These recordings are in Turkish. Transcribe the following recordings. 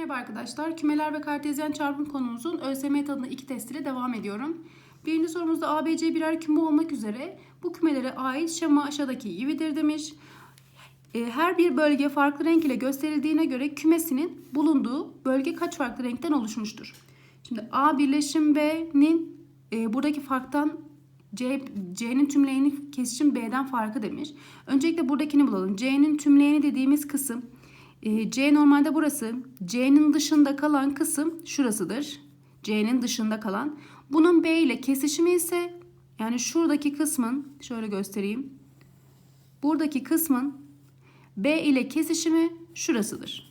Merhaba arkadaşlar. Kümeler ve kartezyen çarpım konumuzun ÖSYM tadında iki testiyle devam ediyorum. Birinci sorumuzda ABC birer küme olmak üzere bu kümelere ait şema aşağıdaki gibidir demiş. E, Her bir bölge farklı renk ile gösterildiğine göre kümesinin bulunduğu bölge kaç farklı renkten oluşmuştur? Şimdi A birleşim B'nin e, buradaki farktan C, C'nin tümleyeni kesişim B'den farkı demiş. Öncelikle buradakini bulalım. C'nin tümleyeni dediğimiz kısım e, C normalde burası. C'nin dışında kalan kısım şurasıdır. C'nin dışında kalan. Bunun B ile kesişimi ise yani şuradaki kısmın şöyle göstereyim. Buradaki kısmın B ile kesişimi şurasıdır.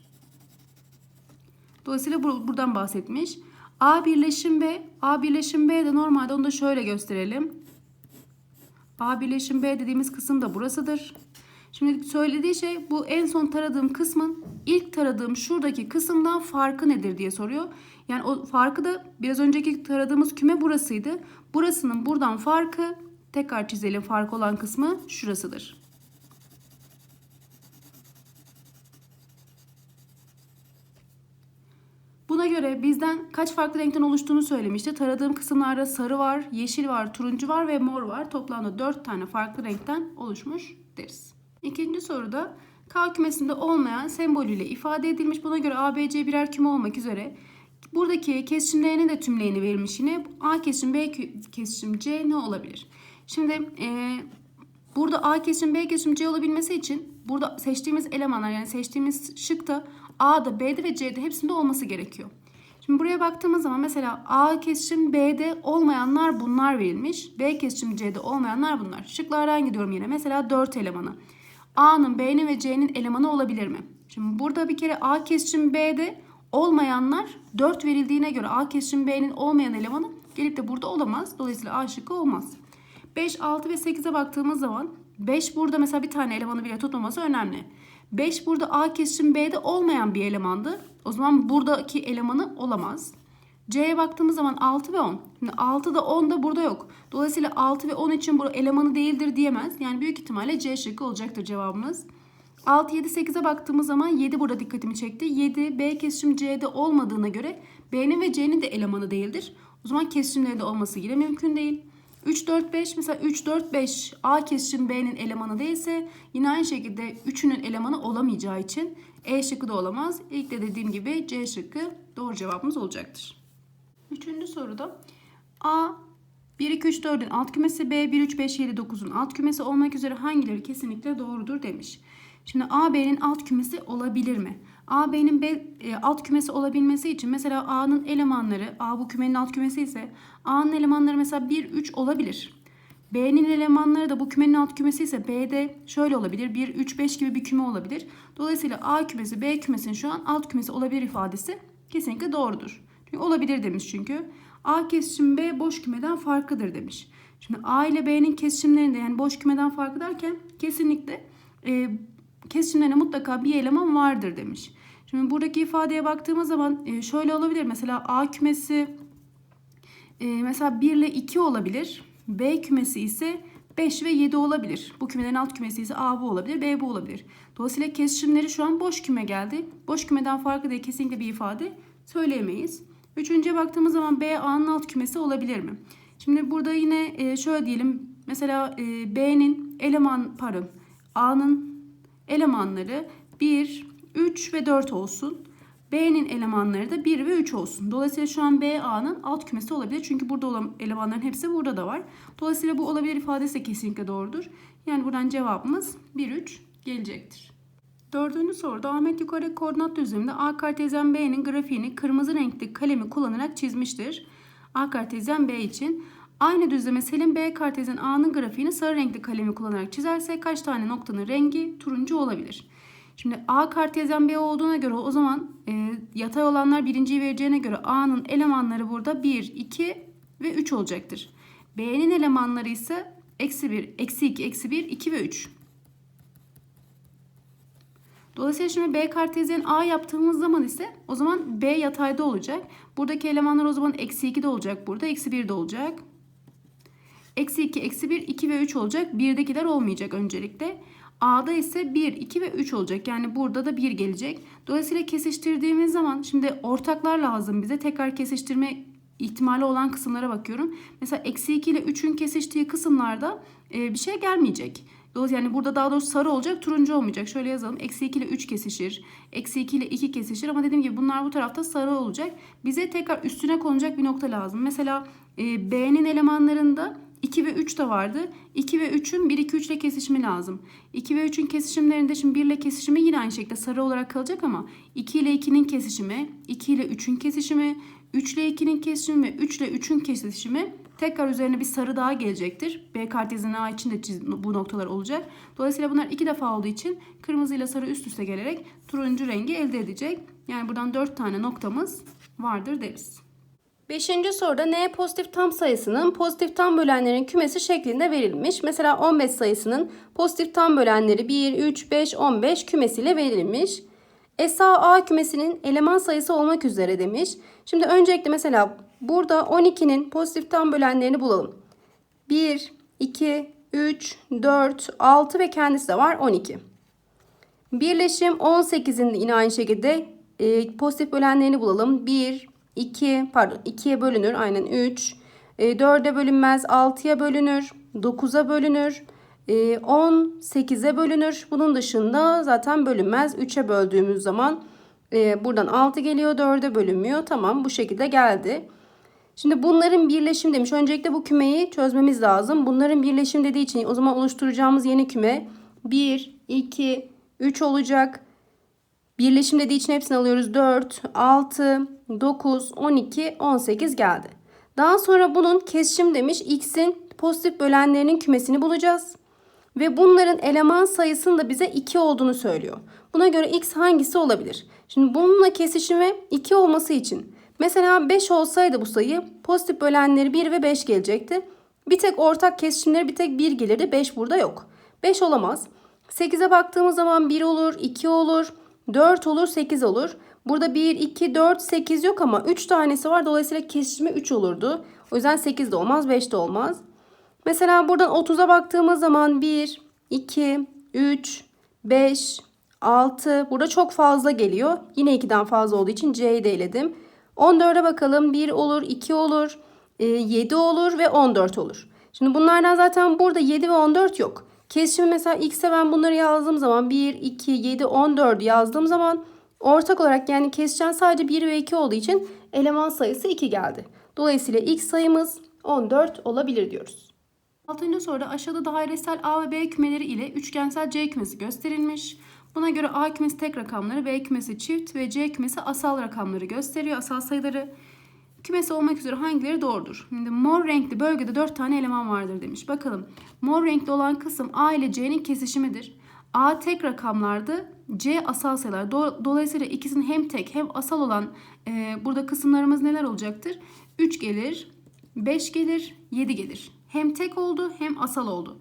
Dolayısıyla bur- buradan bahsetmiş. A birleşim B. A birleşim B de normalde onu da şöyle gösterelim. A birleşim B dediğimiz kısım da burasıdır. Şimdi söylediği şey bu en son taradığım kısmın ilk taradığım şuradaki kısımdan farkı nedir diye soruyor. Yani o farkı da biraz önceki taradığımız küme burasıydı. Burasının buradan farkı tekrar çizelim fark olan kısmı şurasıdır. Buna göre bizden kaç farklı renkten oluştuğunu söylemişti. Taradığım kısımlarda sarı var, yeşil var, turuncu var ve mor var. Toplamda 4 tane farklı renkten oluşmuş deriz. İkinci soruda K kümesinde olmayan sembolüyle ifade edilmiş. Buna göre ABC birer küme olmak üzere buradaki kesişimlerinin de tümleyeni verilmiş yine. A kesişim, B kesişim, C ne olabilir? Şimdi e, burada A kesişim, B kesişim, C olabilmesi için burada seçtiğimiz elemanlar yani seçtiğimiz şıkta A'da, B'de ve C'de hepsinde olması gerekiyor. Şimdi buraya baktığımız zaman mesela A kesişim B'de olmayanlar bunlar verilmiş. B kesişim C'de olmayanlar bunlar. Şıklardan gidiyorum yine. Mesela 4 elemanı. A'nın, B'nin ve C'nin elemanı olabilir mi? Şimdi burada bir kere A kesişim B'de olmayanlar 4 verildiğine göre A kesişim B'nin olmayan elemanı gelip de burada olamaz. Dolayısıyla A şıkkı olmaz. 5, 6 ve 8'e baktığımız zaman 5 burada mesela bir tane elemanı bile tutmaması önemli. 5 burada A kesişim B'de olmayan bir elemandı. O zaman buradaki elemanı olamaz. C'ye baktığımız zaman 6 ve 10. Şimdi 6 da 10 da burada yok. Dolayısıyla 6 ve 10 için bu elemanı değildir diyemez. Yani büyük ihtimalle C şıkkı olacaktır cevabımız. 6, 7, 8'e baktığımız zaman 7 burada dikkatimi çekti. 7 B kesişim C'de olmadığına göre B'nin ve C'nin de elemanı değildir. O zaman kesişimleri de olması yine mümkün değil. 3, 4, 5 mesela 3, 4, 5 A kesişim B'nin elemanı değilse yine aynı şekilde 3'ünün elemanı olamayacağı için E şıkkı da olamaz. İlk de dediğim gibi C şıkkı doğru cevabımız olacaktır. Üçüncü soruda A 1, 2, 3, 4'ün alt kümesi B 1, 3, 5, 7, 9'un alt kümesi olmak üzere hangileri kesinlikle doğrudur demiş. Şimdi A, B'nin alt kümesi olabilir mi? A, B'nin B, e, alt kümesi olabilmesi için mesela A'nın elemanları, A bu kümenin alt kümesi ise A'nın elemanları mesela 1, 3 olabilir. B'nin elemanları da bu kümenin alt kümesi ise B'de şöyle olabilir. 1, 3, 5 gibi bir küme olabilir. Dolayısıyla A kümesi B kümesinin şu an alt kümesi olabilir ifadesi kesinlikle doğrudur. Olabilir demiş çünkü. A kesişim B boş kümeden farklıdır demiş. Şimdi A ile B'nin kesişimlerinde yani boş kümeden farkı derken kesinlikle e, kesişimlerine mutlaka bir eleman vardır demiş. Şimdi buradaki ifadeye baktığımız zaman e, şöyle olabilir. Mesela A kümesi e, mesela 1 ile 2 olabilir. B kümesi ise 5 ve 7 olabilir. Bu kümelerin alt kümesi ise A bu olabilir, B bu olabilir. Dolayısıyla kesişimleri şu an boş küme geldi. Boş kümeden farkı diye kesinlikle bir ifade söyleyemeyiz. Üçüncüye baktığımız zaman B A'nın alt kümesi olabilir mi? Şimdi burada yine e, şöyle diyelim. Mesela e, B'nin eleman pardon A'nın elemanları 1, 3 ve 4 olsun. B'nin elemanları da 1 ve 3 olsun. Dolayısıyla şu an B A'nın alt kümesi olabilir. Çünkü burada olan elemanların hepsi burada da var. Dolayısıyla bu olabilir ifadesi de kesinlikle doğrudur. Yani buradan cevabımız 1, 3 gelecektir. Dördüncü soruda Ahmet yukarı koordinat düzleminde A kartezyen B'nin grafiğini kırmızı renkli kalemi kullanarak çizmiştir. A kartezyen B için. Aynı düzleme Selim B kartezyen A'nın grafiğini sarı renkli kalemi kullanarak çizerse kaç tane noktanın rengi turuncu olabilir? Şimdi A kartezyen B olduğuna göre o zaman e, yatay olanlar birinciyi vereceğine göre A'nın elemanları burada 1, 2 ve 3 olacaktır. B'nin elemanları ise eksi 1, eksi 2, eksi 1, 2 ve 3. Dolayısıyla şimdi B kartezyen A yaptığımız zaman ise o zaman B yatayda olacak. Buradaki elemanlar o zaman eksi 2 de olacak burada. Eksi 1 de olacak. Eksi 2, eksi 1, 2 ve 3 olacak. 1'dekiler olmayacak öncelikle. A'da ise 1, 2 ve 3 olacak. Yani burada da 1 gelecek. Dolayısıyla kesiştirdiğimiz zaman şimdi ortaklar lazım bize. Tekrar kesiştirme ihtimali olan kısımlara bakıyorum. Mesela eksi 2 ile 3'ün kesiştiği kısımlarda e, bir şey gelmeyecek. Dolayısıyla yani burada daha doğrusu sarı olacak, turuncu olmayacak. Şöyle yazalım. Eksi 2 ile 3 kesişir. Eksi 2 ile 2 kesişir. Ama dediğim gibi bunlar bu tarafta sarı olacak. Bize tekrar üstüne konacak bir nokta lazım. Mesela e, B'nin elemanlarında 2 ve 3 de vardı. 2 ve 3'ün 1, 2, 3 ile kesişimi lazım. 2 ve 3'ün kesişimlerinde şimdi 1 ile kesişimi yine aynı şekilde sarı olarak kalacak ama 2 ile 2'nin kesişimi, 2 ile 3'ün kesişimi, 3 ile 2'nin kesişimi ve 3 ile 3'ün kesişimi tekrar üzerine bir sarı daha gelecektir. B kartezinin A için de bu noktalar olacak. Dolayısıyla bunlar iki defa olduğu için kırmızı ile sarı üst üste gelerek turuncu rengi elde edecek. Yani buradan 4 tane noktamız vardır deriz. Beşinci soruda N pozitif tam sayısının pozitif tam bölenlerin kümesi şeklinde verilmiş. Mesela 15 sayısının pozitif tam bölenleri 1, 3, 5, 15 kümesiyle verilmiş. SA A kümesinin eleman sayısı olmak üzere demiş. Şimdi öncelikle mesela burada 12'nin pozitif tam bölenlerini bulalım. 1, 2, 3, 4, 6 ve kendisi de var 12. Birleşim 18'in de yine aynı şekilde e, pozitif bölenlerini bulalım. 1, 2, pardon 2'ye bölünür aynen 3. E, 4'e bölünmez 6'ya bölünür. 9'a bölünür. E, 18'e bölünür. Bunun dışında zaten bölünmez. 3'e böldüğümüz zaman e, buradan 6 geliyor 4'e bölünmüyor. Tamam bu şekilde geldi. Şimdi bunların birleşim demiş. Öncelikle bu kümeyi çözmemiz lazım. Bunların birleşim dediği için o zaman oluşturacağımız yeni küme 1, 2, 3 olacak. Birleşim dediği için hepsini alıyoruz. 4, 6, 9, 12, 18 geldi. Daha sonra bunun kesişim demiş. X'in pozitif bölenlerinin kümesini bulacağız. Ve bunların eleman sayısının da bize 2 olduğunu söylüyor. Buna göre X hangisi olabilir? Şimdi bununla kesişimi 2 olması için mesela 5 olsaydı bu sayı pozitif bölenleri 1 ve 5 gelecekti. Bir tek ortak kesişimleri bir tek 1 gelirdi. 5 burada yok. 5 olamaz. 8'e baktığımız zaman 1 olur, 2 olur, 4 olur, 8 olur. Burada 1, 2, 4, 8 yok ama 3 tanesi var. Dolayısıyla kesişimi 3 olurdu. O yüzden 8 de olmaz, 5 de olmaz. Mesela buradan 30'a baktığımız zaman 1, 2, 3, 5, 6. Burada çok fazla geliyor. Yine 2'den fazla olduğu için C'yi de eledim. 14'e bakalım. 1 olur, 2 olur, 7 olur ve 14 olur. Şimdi bunlardan zaten burada 7 ve 14 yok. Kesişimi mesela X'e ben bunları yazdığım zaman 1, 2, 7, 14 yazdığım zaman ortak olarak yani kesişen sadece 1 ve 2 olduğu için eleman sayısı 2 geldi. Dolayısıyla X sayımız 14 olabilir diyoruz. Altıncı soruda aşağıda dairesel A ve B kümeleri ile üçgensel C kümesi gösterilmiş. Buna göre A kümesi tek rakamları, B kümesi çift ve C kümesi asal rakamları gösteriyor, asal sayıları. Kümesi olmak üzere hangileri doğrudur? Şimdi mor renkli bölgede 4 tane eleman vardır demiş. Bakalım mor renkli olan kısım A ile C'nin kesişimidir. A tek rakamlardı, C asal sayılar. Do- Dolayısıyla ikisinin hem tek hem asal olan e, burada kısımlarımız neler olacaktır? 3 gelir, 5 gelir, 7 gelir. Hem tek oldu hem asal oldu.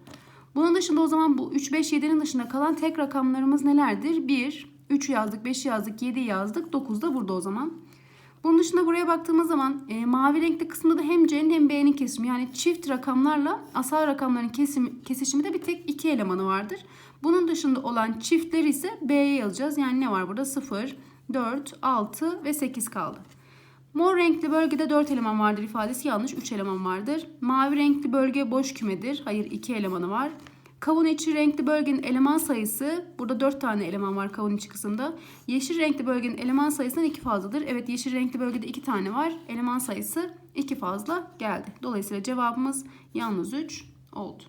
Bunun dışında o zaman bu 3, 5, 7'nin dışında kalan tek rakamlarımız nelerdir? 1, 3 yazdık, 5 yazdık, 7 yazdık, 9 da burada o zaman. Bunun dışında buraya baktığımız zaman e, mavi renkli kısımda da hem C'nin hem B'nin kesimi yani çift rakamlarla asal rakamların kesim, kesişimi de bir tek iki elemanı vardır. Bunun dışında olan çiftleri ise B'ye yazacağız. Yani ne var burada? 0, 4, 6 ve 8 kaldı. Mor renkli bölgede 4 eleman vardır ifadesi yanlış 3 eleman vardır. Mavi renkli bölge boş kümedir. Hayır 2 elemanı var. Kavun içi renkli bölgenin eleman sayısı burada 4 tane eleman var kavun içi kısımda. Yeşil renkli bölgenin eleman sayısından 2 fazladır. Evet yeşil renkli bölgede 2 tane var. Eleman sayısı 2 fazla geldi. Dolayısıyla cevabımız yalnız 3 oldu.